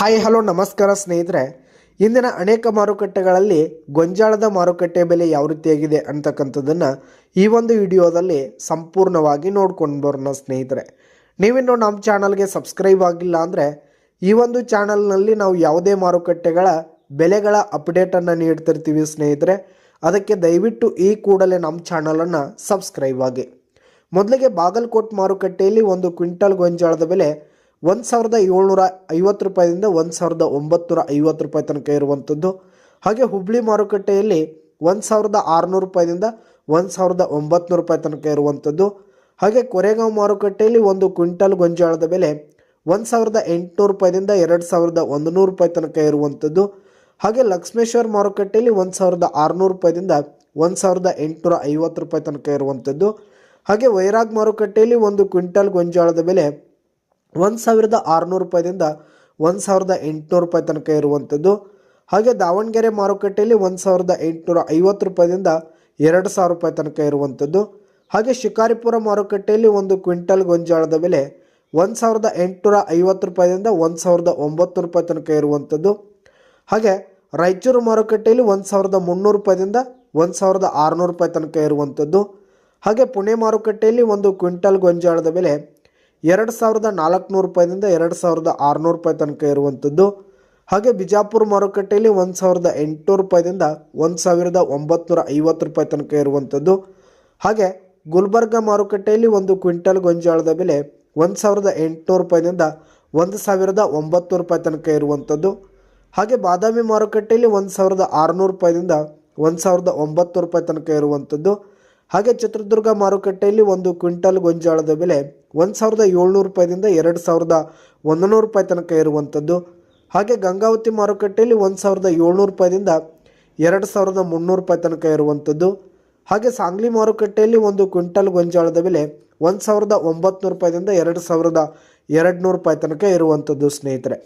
Hi, hello, ನಮಸ್ಕಾರ ಸ್ನೇಹಿತರೆ. ಇಂದಿನ ಅನೇಕ ಮಾರುಕಟ್ಟೆಗಳಲ್ಲಿ ಗೊಂಜಾಳದ ಮಾರುಕಟ್ಟೆ ಬೆಲೆ ಯಾವ ರೀತಿಯಾಗಿದೆ ಅಂತಕ್ಕಂಥದ್ದನ್ನು ಈ ಒಂದು ವಿಡಿಯೋದಲ್ಲಿ ಸಂಪೂರ್ಣವಾಗಿ ನೋಡ್ಕೊಂಡು ಬರೋಣ ಸ್ನೇಹಿತರೆ. ನೀವಿನ್ನು ನಮ್ಮ ಚಾನಲ್ಗೆ ಸಬ್ಸ್ಕ್ರೈಬ್ ಆಗಿಲ್ಲ ಅಂದರೆ ಈ ಒಂದು ಚಾನಲ್ನಲ್ಲಿ ನಾವು ಯಾವುದೇ ಮಾರುಕಟ್ಟೆಗಳ ಬೆಲೆಗಳ ಅಪ್ಡೇಟನ್ನು ನೀಡ್ತಿರ್ತೀವಿ ಸ್ನೇಹಿತರೆ. ಅದಕ್ಕೆ ದಯವಿಟ್ಟು ಈ ಕೂಡಲೇ ನಮ್ಮ ಚಾನಲನ್ನು ಸಬ್ಸ್ಕ್ರೈಬ್ ಆಗಿ. ಮೊದಲಿಗೆ ಬಾಗಲಕೋಟ್ ಮಾರುಕಟ್ಟೆಯಲ್ಲಿ ಒಂದು ಕ್ವಿಂಟಲ್ ಗೊಂಜಾಳದ ಬೆಲೆ ಒಂದು ಸಾವಿರದ ಏಳ್ನೂರ ಐವತ್ತು ರೂಪಾಯಿದಿಂದ ಒಂದು ಸಾವಿರದ ಒಂಬತ್ತುನೂರ ಐವತ್ತು ರೂಪಾಯಿ ತನಕ ಇರುವಂಥದ್ದು ಹಾಗೆ ಹುಬ್ಳಿ ಮಾರುಕಟ್ಟೆಯಲ್ಲಿ ಒಂದು ಸಾವಿರದ ಆರುನೂರು ರೂಪಾಯಿದಿಂದ ಒಂದು ಸಾವಿರದ ಒಂಬತ್ತುನೂರು ರೂಪಾಯಿ ತನಕ ಇರುವಂಥದ್ದು ಹಾಗೆ ಕೊರೆಗಾಂವ್ ಮಾರುಕಟ್ಟೆಯಲ್ಲಿ ಒಂದು ಕ್ವಿಂಟಲ್ ಗೊಂಜಾಳದ ಬೆಲೆ ಒಂದು ಸಾವಿರದ ಎಂಟುನೂರು ರೂಪಾಯಿದಿಂದ ಎರಡು ಸಾವಿರದ ಒಂದು ನೂರು ರೂಪಾಯಿ ತನಕ ಇರುವಂಥದ್ದು ಹಾಗೆ ಲಕ್ಷ್ಮೇಶ್ವರ ಮಾರುಕಟ್ಟೆಯಲ್ಲಿ ಒಂದು ಸಾವಿರದ ಆರುನೂರು ರೂಪಾಯಿದಿಂದ ಒಂದು ಸಾವಿರದ ಎಂಟುನೂರ ಐವತ್ತು ರೂಪಾಯಿ ತನಕ ಇರುವಂಥದ್ದು ಹಾಗೆ ವೈರಾಗ್ ಮಾರುಕಟ್ಟೆಯಲ್ಲಿ ಒಂದು ಕ್ವಿಂಟಲ್ ಗೊಂಜಾಳದ ಬೆಲೆ ಒಂದು ಸಾವಿರದ ಆರುನೂರು ರೂಪಾಯಿದಿಂದ ಒಂದು ಸಾವಿರದ ಎಂಟುನೂರು ರೂಪಾಯಿ ತನಕ ಇರುವಂಥದ್ದು. ಹಾಗೆ ದಾವಣಗೆರೆ ಮಾರುಕಟ್ಟೆಯಲ್ಲಿ ಒಂದು ಸಾವಿರದ ಎಂಟುನೂರ ಐವತ್ತು ರೂಪಾಯಿದಿಂದ ಎರಡು ಸಾವಿರ ರೂಪಾಯಿ ತನಕ ಇರುವಂಥದ್ದು. ಹಾಗೆ ಶಿಕಾರಿಪುರ ಮಾರುಕಟ್ಟೆಯಲ್ಲಿ ಒಂದು ಕ್ವಿಂಟಲ್ ಗೊಂಜಾಳದ ಬೆಲೆ ಒಂದು ಸಾವಿರದ ಎಂಟುನೂರ ಐವತ್ತು ರೂಪಾಯಿದಿಂದ ಒಂದು ಸಾವಿರದ ಒಂಬತ್ತು ರೂಪಾಯಿ ತನಕ ಇರುವಂಥದ್ದು. ಹಾಗೆ ರಾಯಚೂರು ಮಾರುಕಟ್ಟೆಯಲ್ಲಿ ಒಂದು ಸಾವಿರದ ಮುನ್ನೂರು ರೂಪಾಯಿದಿಂದ ಒಂದು ಸಾವಿರದ ಆರುನೂರು ರೂಪಾಯಿ ತನಕ ಇರುವಂಥದ್ದು. ಹಾಗೆ ಪುಣೆ ಮಾರುಕಟ್ಟೆಯಲ್ಲಿ ಒಂದು ಕ್ವಿಂಟಲ್ ಗೊಂಜಾಳದ ಬೆಲೆ ಎರಡು ಸಾವಿರದ ನಾಲ್ಕುನೂರು ರೂಪಾಯಿದಿಂದ ಎರಡು ಸಾವಿರದ ಆರುನೂರು ರೂಪಾಯಿ ತನಕ ಇರುವಂಥದ್ದು. ಹಾಗೆ ಬಿಜಾಪುರ ಮಾರುಕಟ್ಟೆಯಲ್ಲಿ ಒಂದು ಸಾವಿರದ ಎಂಟುನೂರು ರೂಪಾಯಿದಿಂದ ಒಂದು ಸಾವಿರದ ಒಂಬತ್ತುನೂರ ಐವತ್ತು ರೂಪಾಯಿ ತನಕ ಇರುವಂಥದ್ದು. ಹಾಗೆ ಗುಲ್ಬರ್ಗ ಮಾರುಕಟ್ಟೆಯಲ್ಲಿ ಒಂದು ಕ್ವಿಂಟಲ್ ಗೊಂಜಾಳದ ಬೆಲೆ ಒಂದು ಸಾವಿರದ ಎಂಟುನೂರು ರೂಪಾಯಿದಿಂದ ಒಂದು ಸಾವಿರದ ಒಂಬತ್ತು ರೂಪಾಯಿ ತನಕ ಇರುವಂಥದ್ದು. ಹಾಗೆ ಬಾದಾಮಿ ಮಾರುಕಟ್ಟೆಯಲ್ಲಿ ಒಂದು ಸಾವಿರದ ಆರುನೂರು ರೂಪಾಯಿದಿಂದ ಒಂದು ಸಾವಿರದ ಒಂಬತ್ತು ರೂಪಾಯಿ ತನಕ ಇರುವಂಥದ್ದು. ಹಾಗೆ ಚಿತ್ರದುರ್ಗ ಮಾರುಕಟ್ಟೆಯಲ್ಲಿ ಒಂದು ಕ್ವಿಂಟಲ್ ಗೊಂಜಾಳದ ಬೆಲೆ ಒಂದು ಸಾವಿರದ ಏಳ್ನೂರು ರೂಪಾಯಿದಿಂದ ಎರಡು ಸಾವಿರದ ಒಂದು ನೂರು ರೂಪಾಯಿ ತನಕ ಇರುವಂಥದ್ದು ಹಾಗೆ ಗಂಗಾವತಿ ಮಾರುಕಟ್ಟೆಯಲ್ಲಿ ಒಂದು ಸಾವಿರದ ಏಳ್ನೂರು ರೂಪಾಯಿದಿಂದ ಎರಡು ಸಾವಿರದ ಮುನ್ನೂರು ರೂಪಾಯಿ ತನಕ ಇರುವಂಥದ್ದು ಹಾಗೆ ಸಾಂಗ್ಲಿ ಮಾರುಕಟ್ಟೆಯಲ್ಲಿ ಒಂದು ಕ್ವಿಂಟಲ್ ಗೊಂಜಾಳದ ಬೆಲೆ ಒಂದು ಸಾವಿರದ ಒಂಬತ್ತು ರೂಪಾಯಿದಿಂದ ಎರಡು ಸಾವಿರದ ಎರಡು ನೂರು ರೂಪಾಯಿ ತನಕ ಇರುವಂಥದ್ದು ಸ್ನೇಹಿತರೆ.